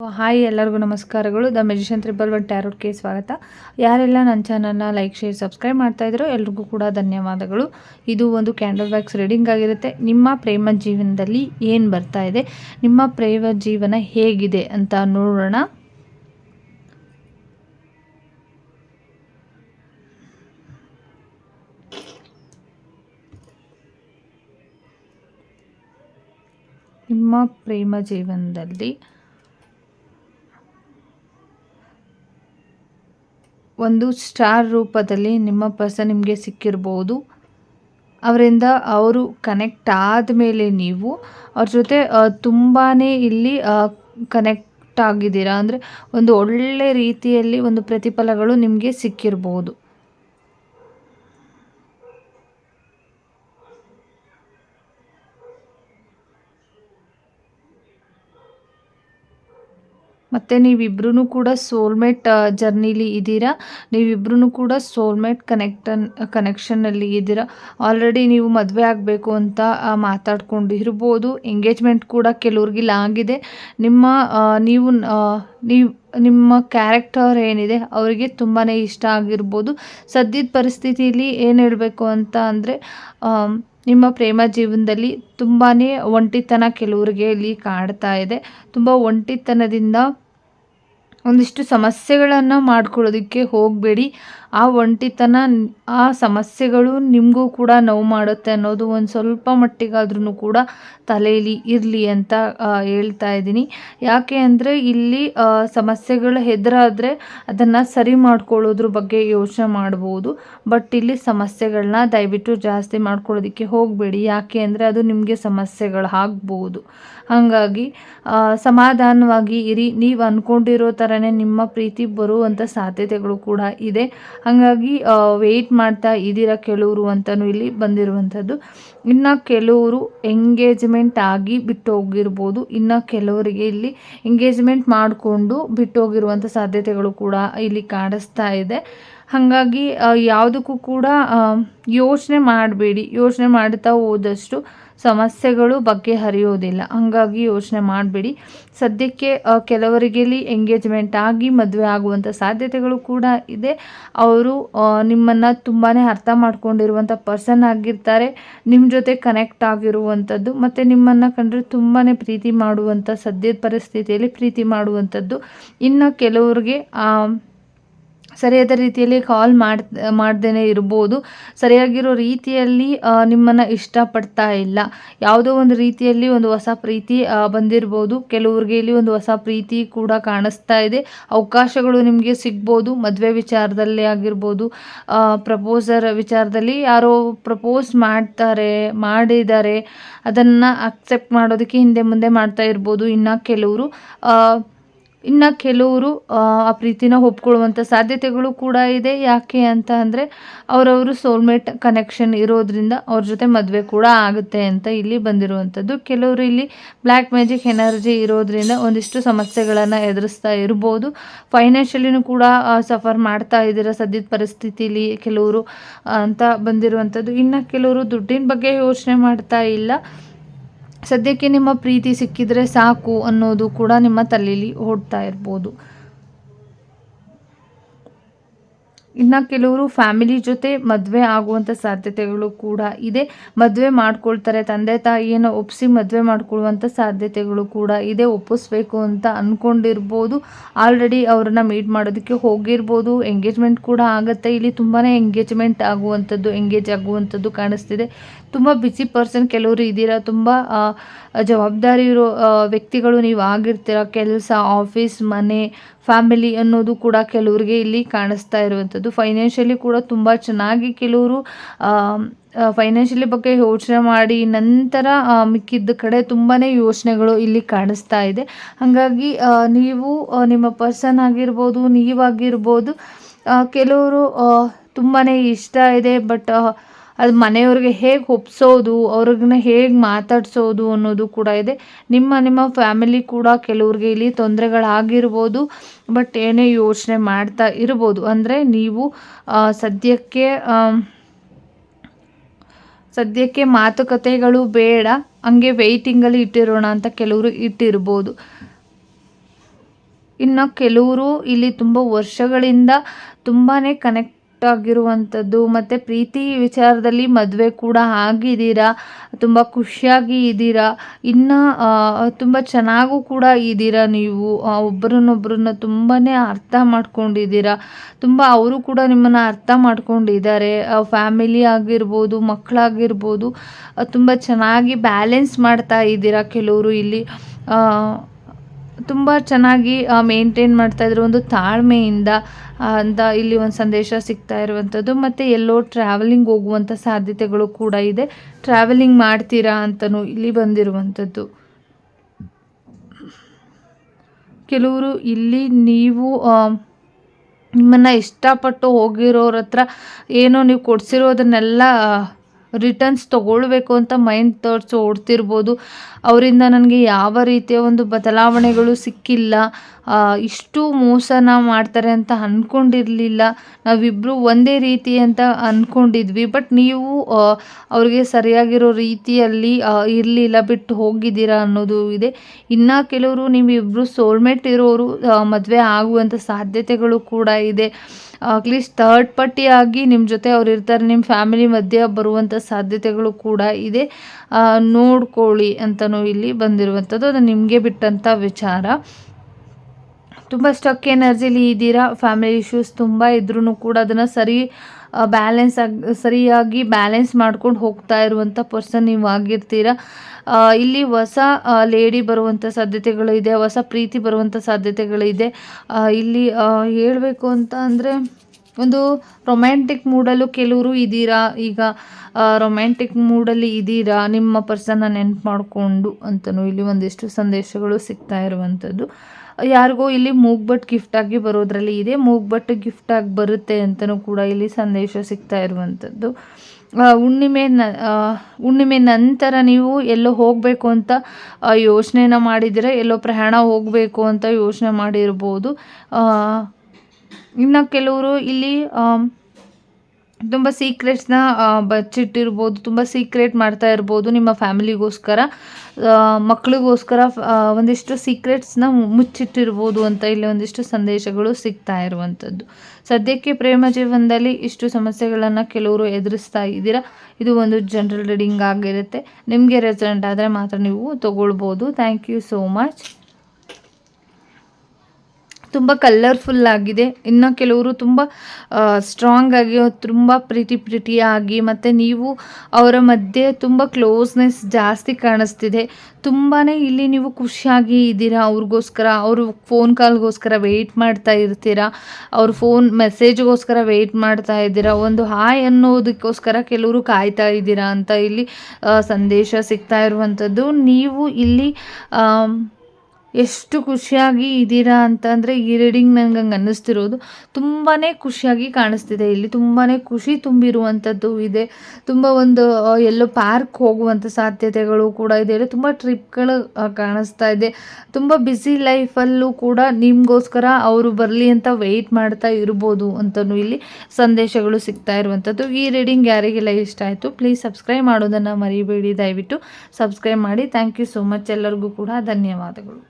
Hi, ಎಲ್ಲರಿಗೂ ನಮಸ್ಕಾರಗಳು. The magician triple one ಟ್ಯಾರೋಟ್ಗೆ ಸ್ವಾಗತ. ಯಾರೆಲ್ಲ ನನ್ನ ಚಾನಲ್ನ ಲೈಕ್, ಶೇರ್, ಸಬ್ಸ್ಕ್ರೈಬ್ ಮಾಡ್ತಾ ಇದ್ರೋ, ಎಲ್ರಿಗೂ ಕೂಡ ಧನ್ಯವಾದಗಳು. ಇದು ಒಂದು ಕ್ಯಾಂಡಲ್ ವ್ಯಾಕ್ಸ್ ರೀಡಿಂಗ್ ಆಗಿರುತ್ತೆ. ನಿಮ್ಮ ಪ್ರೇಮ ಜೀವನದಲ್ಲಿ ಏನು ಬರ್ತಾ ಇದೆ? ನಿಮ್ಮ ಪ್ರೇಮ ಜೀವನ ಹೇಗಿದೆ ಅಂತ ನೋಡೋಣ. ನಿಮ್ಮ ಪ್ರೇಮ ಜೀವನದಲ್ಲಿ ಒಂದು ಸ್ಟಾರ್ ರೂಪದಲ್ಲಿ ನಿಮ್ಮ ಪರ್ಸನ್ ನಿಮಗೆ ಸಿಕ್ಕಿರ್ಬೋದು. ಅವರಿಂದ ಅವರು ಕನೆಕ್ಟ್ ಆದಮೇಲೆ ನೀವು ಅವ್ರ ಜೊತೆ ತುಂಬಾ ಇಲ್ಲಿ ಕನೆಕ್ಟ್ ಆಗಿದ್ದೀರಾ? ಅಂದರೆ ಒಂದು ಒಳ್ಳೆ ರೀತಿಯಲ್ಲಿ ಒಂದು ಪ್ರತಿಫಲಗಳು ನಿಮಗೆ ಸಿಕ್ಕಿರ್ಬೋದು. ಮತ್ತು ನೀವಿಬ್ರೂ ಕೂಡ ಸೋಲ್ಮೇಟ್ ಜರ್ನಿಲಿ ಇದ್ದೀರಾ? ನೀವಿಬ್ರೂ ಕೂಡ ಸೋಲ್ಮೇಟ್ ಕನೆಕ್ಟನ್ ಕನೆಕ್ಷನ್ನಲ್ಲಿ ಇದ್ದೀರಾ? ಆಲ್ರೆಡಿ ನೀವು ಮದುವೆ ಆಗಬೇಕು ಅಂತ ಮಾತಾಡ್ಕೊಂಡು ಇರ್ಬೋದು ಎಂಗೇಜ್ಮೆಂಟ್ ಕೂಡ ಕೆಲವ್ರಿಗಿಲ್ಲ ಆಗಿದೆ ನಿಮ್ಮ ನೀವು ನೀವು, ನಿಮ್ಮ ಕ್ಯಾರೆಕ್ಟರ್ ಏನಿದೆ ಅವರಿಗೆ ತುಂಬಾ ಇಷ್ಟ ಆಗಿರ್ಬೋದು. ಸದ್ಯದ ಪರಿಸ್ಥಿತಿಯಲ್ಲಿ ಏನು ಹೇಳಬೇಕು ಅಂತ ಅಂದರೆ ನಿಮ್ಮ ಪ್ರೇಮ ಜೀವನದಲ್ಲಿ ತುಂಬಾ ಒಂಟಿತನ ಕೆಲವರಿಗೆ ಇಲ್ಲಿ ಕಾಡ್ತಾ ಇದೆ. ತುಂಬ ಒಂಟಿತನದಿಂದ ಒಂದಿಷ್ಟು ಸಮಸ್ಯೆಗಳನ್ನು ಮಾಡ್ಕೊಳ್ಳೋದಕ್ಕೆ ಹೋಗಬೇಡಿ. ಆ ಒಂಟಿತನ, ಆ ಸಮಸ್ಯೆಗಳು ನಿಮಗೂ ಕೂಡ ನೋವು ಮಾಡುತ್ತೆ ಅನ್ನೋದು ಒಂದು ಸ್ವಲ್ಪ ಮಟ್ಟಿಗಾದ್ರೂ ಕೂಡ ತಲೆಯಲ್ಲಿ ಇರಲಿ ಅಂತ ಹೇಳ್ತಾ ಇದ್ದೀನಿ. ಯಾಕೆ ಅಂದರೆ ಇಲ್ಲಿ ಸಮಸ್ಯೆಗಳು ಹೆದರಾದರೆ ಅದನ್ನು ಸರಿ ಮಾಡ್ಕೊಳ್ಳೋದ್ರ ಬಗ್ಗೆ ಯೋಚನೆ ಮಾಡ್ಬೋದು. ಬಟ್ ಇಲ್ಲಿ ಸಮಸ್ಯೆಗಳನ್ನ ದಯವಿಟ್ಟು ಜಾಸ್ತಿ ಮಾಡ್ಕೊಳ್ಳೋದಕ್ಕೆ ಹೋಗಬೇಡಿ. ಯಾಕೆ ಅಂದರೆ ಅದು ನಿಮಗೆ ಸಮಸ್ಯೆಗಳು ಆಗ್ಬೋದು. ಹಾಗಾಗಿ ಸಮಾಧಾನವಾಗಿ ಇರಿ. ನೀವು ಅಂದ್ಕೊಂಡಿರೋ ಥರನೇ ನಿಮ್ಮ ಪ್ರೀತಿ ಬರುವಂಥ ಸಾಧ್ಯತೆಗಳು ಕೂಡ ಇದೆ. ಹಾಗಾಗಿ ವೆಯ್ಟ್ ಮಾಡ್ತಾ ಇದ್ದೀರಾ ಕೆಲವರು ಅಂತಲೂ ಇಲ್ಲಿ ಬಂದಿರುವಂಥದ್ದು. ಇನ್ನು ಕೆಲವರು ಎಂಗೇಜ್ಮೆಂಟ್ ಆಗಿ ಬಿಟ್ಟು ಹೋಗಿರ್ಬೋದು ಇನ್ನು ಕೆಲವರಿಗೆ ಇಲ್ಲಿ ಎಂಗೇಜ್ಮೆಂಟ್ ಮಾಡಿಕೊಂಡು ಬಿಟ್ಟು ಹೋಗಿರುವಂಥ ಸಾಧ್ಯತೆಗಳು ಕೂಡ ಇಲ್ಲಿ ಕಾಣಿಸ್ತಾ ಇದೆ. ಹಾಗಾಗಿ ಯಾವುದಕ್ಕೂ ಕೂಡ ಯೋಚನೆ ಮಾಡಬೇಡಿ. ಯೋಚನೆ ಮಾಡ್ತಾ ಹೋದಷ್ಟು ಸಮಸ್ಯೆಗಳು ಬಗ್ಗೆ ಹರಿಯೋದಿಲ್ಲ ಹಾಗಾಗಿ ಯೋಚನೆ ಮಾಡಬೇಡಿ. ಸದ್ಯಕ್ಕೆ ಕೆಲವರಿಗೆ ಇಲ್ಲಿ ಎಂಗೇಜ್ಮೆಂಟ್ ಆಗಿ ಮದುವೆ ಆಗುವಂಥ ಸಾಧ್ಯತೆಗಳು ಕೂಡ ಇದೆ. ಅವರು ನಿಮ್ಮನ್ನು ತುಂಬಾ ಅರ್ಥ ಮಾಡ್ಕೊಂಡಿರುವಂಥ ಪರ್ಸನ್ ಆಗಿರ್ತಾರೆ. ನಿಮ್ಮ ಜೊತೆ ಕನೆಕ್ಟ್ ಆಗಿರುವಂಥದ್ದು ಮತ್ತು ನಿಮ್ಮನ್ನು ಕಂಡ್ರೆ ತುಂಬಾ ಪ್ರೀತಿ ಮಾಡುವಂಥ ಸದ್ಯದ ಪರಿಸ್ಥಿತಿಯಲ್ಲಿ ಪ್ರೀತಿ ಮಾಡುವಂಥದ್ದು ಇನ್ನು ಕೆಲವ್ರಿಗೆ ಸರಿಯಾದ ರೀತಿಯಲ್ಲಿ ಕಾಲ್ ಮಾಡ್ ಮಾಡ್ದೇ ಇರ್ಬೋದು. ಸರಿಯಾಗಿರೋ ರೀತಿಯಲ್ಲಿ ನಿಮ್ಮನ್ನು ಇಷ್ಟಪಡ್ತಾ ಇಲ್ಲ. ಯಾವುದೋ ಒಂದು ರೀತಿಯಲ್ಲಿ ಒಂದು ಹೊಸ ಪ್ರೀತಿ ಬಂದಿರ್ಬೋದು. ಕೆಲವ್ರಿಗೆ ಇಲ್ಲಿ ಒಂದು ಹೊಸ ಪ್ರೀತಿ ಕೂಡ ಕಾಣಿಸ್ತಾ ಇದೆ. ಅವಕಾಶಗಳು ನಿಮಗೆ ಸಿಗ್ಬೋದು. ಮದುವೆ ವಿಚಾರದಲ್ಲಿ ಆಗಿರ್ಬೋದು ಪ್ರಪೋಸರ್ ವಿಚಾರದಲ್ಲಿ ಯಾರೋ ಪ್ರಪೋಸ್ ಮಾಡ್ತಾರೆ, ಮಾಡಿದ್ದಾರೆ. ಅದನ್ನು ಅಕ್ಸೆಪ್ಟ್ ಮಾಡೋದಕ್ಕೆ ಹಿಂದೆ ಮುಂದೆ ಮಾಡ್ತಾ ಇರ್ಬೋದು. ಇನ್ನು ಕೆಲವರು ಇನ್ನು ಕೆಲವರು, ಆ ಪ್ರೀತಿನ ಒಪ್ಕೊಳ್ಳುವಂಥ ಸಾಧ್ಯತೆಗಳು ಕೂಡ ಇದೆ. ಯಾಕೆ ಅಂತ ಅಂದರೆ, ಅವರವರು ಸೋಲ್ಮೇಟ್ ಕನೆಕ್ಷನ್ ಇರೋದ್ರಿಂದ ಅವ್ರ ಜೊತೆ ಮದುವೆ ಕೂಡ ಆಗುತ್ತೆ ಅಂತ ಇಲ್ಲಿ ಬಂದಿರುವಂಥದ್ದು. ಕೆಲವರು ಇಲ್ಲಿ ಬ್ಲ್ಯಾಕ್ ಮ್ಯಾಜಿಕ್ ಎನರ್ಜಿ ಇರೋದ್ರಿಂದ ಒಂದಿಷ್ಟು ಸಮಸ್ಯೆಗಳನ್ನು ಎದುರಿಸ್ತಾ ಇರ್ಬೋದು. ಫೈನಾನ್ಷಿಯಲಿನೂ ಕೂಡ ಸಫರ್ ಮಾಡ್ತಾ ಇದ್ದೀರ ಸದ್ಯದ ಪರಿಸ್ಥಿತಿಲಿ ಕೆಲವರು ಅಂತ ಬಂದಿರುವಂಥದ್ದು. ಇನ್ನು ಕೆಲವರು ದುಡ್ಡಿನ ಬಗ್ಗೆ ಯೋಚನೆ ಮಾಡ್ತಾ ಇಲ್ಲ. ಸದ್ಯಕ್ಕೆ ನಿಮ್ಮ ಪ್ರೀತಿ ಸಿಕ್ಕಿದರೆ ಸಾಕು ಅನ್ನೋದು ಕೂಡ ನಿಮ್ಮ ತಲೆಯಲ್ಲಿ ಓಡ್ತಾ ಇರ್ಬೋದು. ಇನ್ನು ಕೆಲವರು ಫ್ಯಾಮಿಲಿ ಜೊತೆ ಮದುವೆ ಆಗುವಂಥ ಸಾಧ್ಯತೆಗಳು ಕೂಡ ಇದೆ. ಮದುವೆ ಮಾಡ್ಕೊಳ್ತಾರೆ, ತಂದೆ ತಾಯಿಯನ್ನು ಒಪ್ಪಿಸಿ ಮದುವೆ ಮಾಡ್ಕೊಳ್ಳುವಂಥ ಸಾಧ್ಯತೆಗಳು ಕೂಡ ಇದೆ. ಒಪ್ಪಿಸ್ಬೇಕು ಅಂತ ಅಂದ್ಕೊಂಡಿರ್ಬೋದು ಆಲ್ರೆಡಿ ಅವ್ರನ್ನ ಮೀಟ್ ಮಾಡೋದಕ್ಕೆ ಹೋಗಿರ್ಬೋದು. ಎಂಗೇಜ್ಮೆಂಟ್ ಕೂಡ ಆಗುತ್ತೆ. ಇಲ್ಲಿ ತುಂಬಾ ಎಂಗೇಜ್ಮೆಂಟ್ ಆಗುವಂಥದ್ದು ಎಂಗೇಜ್ ಆಗುವಂಥದ್ದು ಕಾಣಿಸ್ತಿದೆ. ತುಂಬ ಬಿಸಿ ಪರ್ಸನ್ ಕೆಲವರು ಇದ್ದೀರಾ? ತುಂಬ ಜವಾಬ್ದಾರಿ ಇರೋ ವ್ಯಕ್ತಿಗಳು ನೀವು ಆಗಿರ್ತೀರ? ಕೆಲಸ ಆಫೀಸ್ ಮನೆ ಫ್ಯಾಮಿಲಿ ಅನ್ನೋದು ಕೂಡ ಕೆಲವರಿಗೆ ಇಲ್ಲಿ ಕಾಣಿಸ್ತಾ ಇರುವಂಥದ್ದು. ಫೈನಾನ್ಷಿಯಲಿ ಕೂಡ ತುಂಬ ಚೆನ್ನಾಗಿ ಕೆಲವರು ಫೈನಾನ್ಷಿಯಲಿ ಬಗ್ಗೆ ಯೋಚನೆ ಮಾಡಿ ನಂತರ ಮಿಕ್ಕಿದ್ದ ಕಡೆ ತುಂಬಾ ಯೋಚನೆಗಳು ಇಲ್ಲಿ ಕಾಣಿಸ್ತಾ ಇದೆ. ಹಾಗಾಗಿ ನೀವು ನಿಮ್ಮ ಪರ್ಸನ್ ಆಗಿರ್ಬೋದು ನೀವಾಗಿರ್ಬೋದು ಕೆಲವರು ತುಂಬಾ ಇಷ್ಟ ಇದೆ. ಬಟ್ ಅದು ಮನೆಯವ್ರಿಗೆ ಹೇಗೆ ಒಪ್ಸೋದು ಅವ್ರಿಗನ್ನ ಹೇಗೆ ಮಾತಾಡಿಸೋದು ಅನ್ನೋದು ಕೂಡ ಇದೆ. ನಿಮ್ಮ ನಿಮ್ಮ ಫ್ಯಾಮಿಲಿ ಕೂಡ ಕೆಲವ್ರಿಗೆ ಇಲ್ಲಿ ತೊಂದರೆಗಳಾಗಿರ್ಬೋದು, ಬಟ್ ಏನೇ ಯೋಚನೆ ಮಾಡ್ತಾ ಇರ್ಬೋದು. ಅಂದರೆ ನೀವು ಸದ್ಯಕ್ಕೆ ಸದ್ಯಕ್ಕೆ ಮಾತುಕತೆಗಳು ಬೇಡ, ಹಂಗೆ ವೆಯ್ಟಿಂಗಲ್ಲಿ ಇಟ್ಟಿರೋಣ ಅಂತ ಕೆಲವರು ಇಟ್ಟಿರ್ಬೋದು. ಇನ್ನು ಕೆಲವರು ಇಲ್ಲಿ ತುಂಬ ವರ್ಷಗಳಿಂದ ತುಂಬಾ ಕನೆಕ್ಟ್ ಆಗಿರುವಂಥದ್ದು ಮತ್ತು ಪ್ರೀತಿ ವಿಚಾರದಲ್ಲಿ ಮದುವೆ ಕೂಡ ಆಗಿದ್ದೀರಾ? ತುಂಬ ಖುಷಿಯಾಗಿ ಇದ್ದೀರಾ? ಇನ್ನು ತುಂಬ ಚೆನ್ನಾಗೂ ಕೂಡ ಇದ್ದೀರಾ ನೀವು? ಒಬ್ಬರನ್ನೊಬ್ಬರನ್ನ ತುಂಬಾ ಅರ್ಥ ಮಾಡ್ಕೊಂಡಿದ್ದೀರಾ? ತುಂಬ ಅವರು ಕೂಡ ನಿಮ್ಮನ್ನು ಅರ್ಥ ಮಾಡ್ಕೊಂಡಿದ್ದಾರೆ. ಫ್ಯಾಮಿಲಿ ಆಗಿರ್ಬೋದು, ಮಕ್ಕಳಾಗಿರ್ಬೋದು ತುಂಬ ಚೆನ್ನಾಗಿ ಬ್ಯಾಲೆನ್ಸ್ ಮಾಡ್ತಾ ಇದ್ದೀರಾ ಕೆಲವರು ಇಲ್ಲಿ? ತುಂಬ ಚೆನ್ನಾಗಿ ಮೇಂಟೈನ್ ಮಾಡ್ತಾಯಿದ್ರು ಒಂದು ತಾಳ್ಮೆಯಿಂದ ಅಂತ ಇಲ್ಲಿ ಒಂದು ಸಂದೇಶ ಸಿಗ್ತಾ ಇರುವಂಥದ್ದು ಮತ್ತು ಎಲ್ಲೋ ಟ್ರಾವೆಲಿಂಗ್ ಹೋಗುವಂಥ ಸಾಧ್ಯತೆಗಳು ಕೂಡ ಇದೆ. ಟ್ರಾವೆಲಿಂಗ್ ಮಾಡ್ತೀರಾ ಅಂತಲೂ ಇಲ್ಲಿ ಬಂದಿರುವಂಥದ್ದು ಕೆಲವರು ಇಲ್ಲಿ ನೀವು ನಿಮ್ಮನ್ನು ಇಷ್ಟಪಟ್ಟು ಹೋಗಿರೋರ ಹತ್ರ ಏನೋ ನೀವು ಕೊಡಿಸಿರೋದನ್ನೆಲ್ಲ ರಿಟರ್ನ್ಸ್ ತೊಗೊಳ್ಬೇಕು ಅಂತ ಮೈಂಡ್ ಥಾಟ್ಸ್ ಓಡ್ತಿರ್ಬೋದು. ಅವರಿಂದ ನನಗೆ ಯಾವ ರೀತಿಯ ಒಂದು ಬದಲಾವಣೆಗಳು ಸಿಕ್ಕಿಲ್ಲ. ಇಷ್ಟು ಮೋಸನ ಮಾಡ್ತಾರೆ ಅಂತ ಅಂದ್ಕೊಂಡಿರಲಿಲ್ಲ ನಾವಿಬ್ಬರು ಒಂದೇ ರೀತಿ ಅಂತ ಅಂದ್ಕೊಂಡಿದ್ವಿ ಬಟ್ ನೀವು ಅವ್ರಿಗೆ ಸರಿಯಾಗಿರೋ ರೀತಿಯಲ್ಲಿ ಇರಲಿಲ್ಲ, ಬಿಟ್ಟು ಹೋಗಿದ್ದೀರಾ ಅನ್ನೋದು ಇದೆ. ಇನ್ನು ಕೆಲವರು ನೀವಿಬ್ಬರು ಸೋಲ್ಮೇಟ್ ಇರೋರು ಮದುವೆ ಆಗುವಂಥ ಸಾಧ್ಯತೆಗಳು ಕೂಡ ಇದೆ. ಅಟ್ಲೀಸ್ಟ್ ಥರ್ಡ್ ಪಾರ್ಟಿಯಾಗಿ ನಿಮ್ಮ ಜೊತೆ ಅವ್ರು ಇರ್ತಾರೆ ನಿಮ್ಮ ಫ್ಯಾಮಿಲಿ ಮಧ್ಯೆ ಬರುವಂಥ ಸಾಧ್ಯತೆಗಳು ಕೂಡ ಇದೆ. ನೋಡ್ಕೊಳ್ಳಿ ಅಂತಲೂ ಇಲ್ಲಿ ಬಂದಿರುವಂಥದ್ದು. ಅದು ನಿಮಗೆ ಬಿಟ್ಟಂಥ ವಿಚಾರ. ತುಂಬ ಸ್ಟಕ್ ಎನರ್ಜಿಲಿ ಇದ್ದೀರಾ? ಫ್ಯಾಮಿಲಿ ಇಶ್ಯೂಸ್ ತುಂಬ ಇದ್ರೂ ಕೂಡ ಅದನ್ನು ಸರಿ ಬ್ಯಾಲೆನ್ಸ್ ಆಗಿ, ಸರಿಯಾಗಿ ಬ್ಯಾಲೆನ್ಸ್ ಮಾಡ್ಕೊಂಡು ಹೋಗ್ತಾ ಇರುವಂಥ ಪರ್ಸನ್ ನೀವು ಆಗಿರ್ತೀರ? ಇಲ್ಲಿ ಹೊಸ ಲೇಡಿ ಬರುವಂಥ ಸಾಧ್ಯತೆಗಳು ಇದೆ ಹೊಸ ಪ್ರೀತಿ ಬರುವಂಥ ಸಾಧ್ಯತೆಗಳಿದೆ. ಇಲ್ಲಿ ಹೇಳಬೇಕು ಅಂತ ಅಂದರೆ ಒಂದು ರೊಮ್ಯಾಂಟಿಕ್ ಮೂಡಲ್ಲೂ ಕೆಲವರು ಇದ್ದೀರಾ? ಈಗ ರೊಮ್ಯಾಂಟಿಕ್ ಮೂಡಲ್ಲಿ ಇದ್ದೀರಾ? ನಿಮ್ಮ ಪರ್ಸನ್ನ ನೆನ್ಪು ಮಾಡಿಕೊಂಡು ಅಂತಲೂ ಇಲ್ಲಿ ಒಂದಿಷ್ಟು ಸಂದೇಶಗಳು ಸಿಗ್ತಾ ಇರುವಂಥದ್ದು. ಯಾರಿಗೋ ಇಲ್ಲಿ ಮೂಗ್ಬಟ್ ಗಿಫ್ಟಾಗಿ ಬರೋದ್ರಲ್ಲಿ ಇದೆ. ಮೂಗ್ಬಟ್ ಗಿಫ್ಟಾಗಿ ಬರುತ್ತೆ ಅಂತಲೂ ಕೂಡ ಇಲ್ಲಿ ಸಂದೇಶ ಸಿಗ್ತಾ ಇರುವಂಥದ್ದು. ಹುಣ್ಣಿಮೆ ನ ಹುಣ್ಣಿಮೆ ನಂತರ ನೀವು ಎಲ್ಲೋ ಹೋಗಬೇಕು ಅಂತ ಯೋಚನೆನ ಮಾಡಿದರೆ ಎಲ್ಲೋ ಪ್ರಯಾಣ ಹೋಗಬೇಕು ಅಂತ ಯೋಚನೆ ಮಾಡಿರ್ಬೋದು. ಇನ್ನು ಕೆಲವರು ಇಲ್ಲಿ ತುಂಬ ಸೀಕ್ರೆಟ್ಸ್ನ ಬಚ್ಚಿಟ್ಟಿರ್ಬೋದು, ತುಂಬ ಸೀಕ್ರೆಟ್ ಮಾಡ್ತಾ ಇರ್ಬೋದು ನಿಮ್ಮ ಫ್ಯಾಮಿಲಿಗೋಸ್ಕರ ಮಕ್ಕಳಿಗೋಸ್ಕರ ಒಂದಿಷ್ಟು ಸೀಕ್ರೆಟ್ಸ್ನ ಮುಚ್ಚಿಟ್ಟಿರ್ಬೋದು ಅಂತ ಇಲ್ಲಿ ಒಂದಿಷ್ಟು ಸಂದೇಶಗಳು ಸಿಗ್ತಾ ಇರುವಂಥದ್ದು. ಸದ್ಯಕ್ಕೆ ಪ್ರೇಮ ಜೀವನದಲ್ಲಿ ಇಷ್ಟು ಸಮಸ್ಯೆಗಳನ್ನು ಕೆಲವರು ಎದುರಿಸ್ತಾ ಇದ್ದೀರಾ? ಇದು ಒಂದು ಜನರಲ್ ರೀಡಿಂಗ್ ಆಗಿರುತ್ತೆ. ನಿಮಗೆ ರೆಸೆಂಟ್ ಆದರೆ ಮಾತ್ರ ನೀವು ತೊಗೊಳ್ಬೋದು. ಥ್ಯಾಂಕ್ ಯು ಸೋ ಮಚ್ ತುಂಬ ಕಲರ್ಫುಲ್ ಆಗಿದೆ. ಇನ್ನು ಕೆಲವರು ತುಂಬ ಸ್ಟ್ರಾಂಗ್ ಆಗಿ, ತುಂಬ ಪ್ರೀತಿ ಪ್ರೀತಿಯಾಗಿ ಮತ್ತು ನೀವು ಅವರ ಮಧ್ಯೆ ತುಂಬ ಕ್ಲೋಸ್ನೆಸ್ ಜಾಸ್ತಿ ಕಾಣಿಸ್ತಿದೆ. ತುಂಬಾ ಇಲ್ಲಿ ನೀವು ಖುಷಿಯಾಗಿ ಇದ್ದೀರಾ ಅವ್ರಿಗೋಸ್ಕರ? ಅವರು ಫೋನ್ ಕಾಲ್ಗೋಸ್ಕರ ವೆಯ್ಟ್ ಮಾಡ್ತಾ ಇರ್ತೀರಾ? ಅವ್ರ ಫೋನ್ ಮೆಸೇಜ್ಗೋಸ್ಕರ ವೆಯ್ಟ್ ಮಾಡ್ತಾ ಇದ್ದೀರಾ? ಒಂದು ಹಾಯ್ ಅನ್ನೋದಕ್ಕೋಸ್ಕರ ಕೆಲವರು ಕಾಯ್ತಾ ಇದ್ದೀರಾ ಅಂತ ಇಲ್ಲಿ ಸಂದೇಶ ಸಿಗ್ತಾ ಇರುವಂಥದ್ದು. ನೀವು ಇಲ್ಲಿ ಎಷ್ಟು ಖುಷಿಯಾಗಿ ಇದ್ದೀರಾ ಅಂತಂದರೆ ಈ ರೀಡಿಂಗ್ ನನಗೆ ಹಂಗೆ ಅನ್ನಿಸ್ತಿರೋದು. ತುಂಬಾ ಖುಷಿಯಾಗಿ ಕಾಣಿಸ್ತಿದೆ. ಇಲ್ಲಿ ತುಂಬಾ ಖುಷಿ ತುಂಬಿರುವಂಥದ್ದು ಇದೆ. ತುಂಬ ಒಂದು ಎಲ್ಲೋ ಪಾರ್ಕ್ ಹೋಗುವಂಥ ಸಾಧ್ಯತೆಗಳು ಕೂಡ ಇದೆ. ತುಂಬ ಟ್ರಿಪ್ಗಳು ಕಾಣಿಸ್ತಾ ಇದೆ. ತುಂಬ ಬ್ಯುಸಿ ಲೈಫಲ್ಲೂ ಕೂಡ ನಿಮಗೋಸ್ಕರ ಅವರು ಬರಲಿ ಅಂತ ವೆಯ್ಟ್ ಮಾಡ್ತಾ ಇರ್ಬೋದು ಅಂತಲೂ ಇಲ್ಲಿ ಸಂದೇಶಗಳು ಸಿಗ್ತಾ ಇರುವಂಥದ್ದು ಈ ರೀಡಿಂಗ್ ಯಾರಿಗೆಲ್ಲ ಇಷ್ಟ ಆಯಿತು, ಪ್ಲೀಸ್ ಸಬ್ಸ್ಕ್ರೈಬ್ ಮಾಡೋದನ್ನು ಮರಿಬೇಡಿ. ದಯವಿಟ್ಟು ಸಬ್ಸ್ಕ್ರೈಬ್ ಮಾಡಿ. ಥ್ಯಾಂಕ್ ಯು ಸೋ ಮಚ್ ಎಲ್ಲರಿಗೂ ಕೂಡ. ಧನ್ಯವಾದಗಳು.